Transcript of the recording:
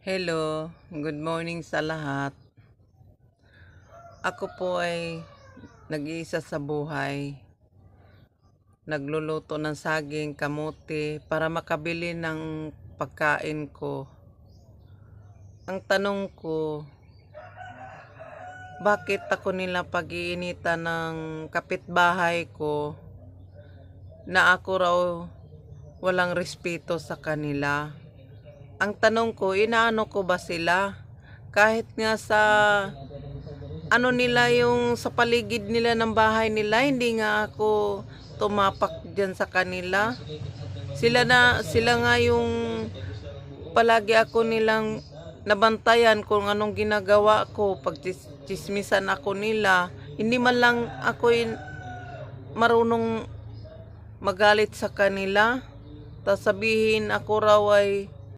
Hello, good morning sa lahat. Ako po ay nag-iisa sa buhay. Nagluluto ng saging, kamuti para makabili ng pagkain ko. Ang tanong ko, bakit ako nila pag-iinitan ng kapitbahay ko na ako raw walang respeto sa kanila? Ang tanong ko, inaano ko ba sila? Kahit nga sa ano nila yung sa paligid nila ng bahay nila, hindi nga ako tumapak dyan sa kanila. Sila na, sila nga yung palagi ako nilang nabantayan kung anong ginagawa ko pag chismisan ako nila. Hindi man lang ako marunong magalit sa kanila. Tapos sabihin ako raw ay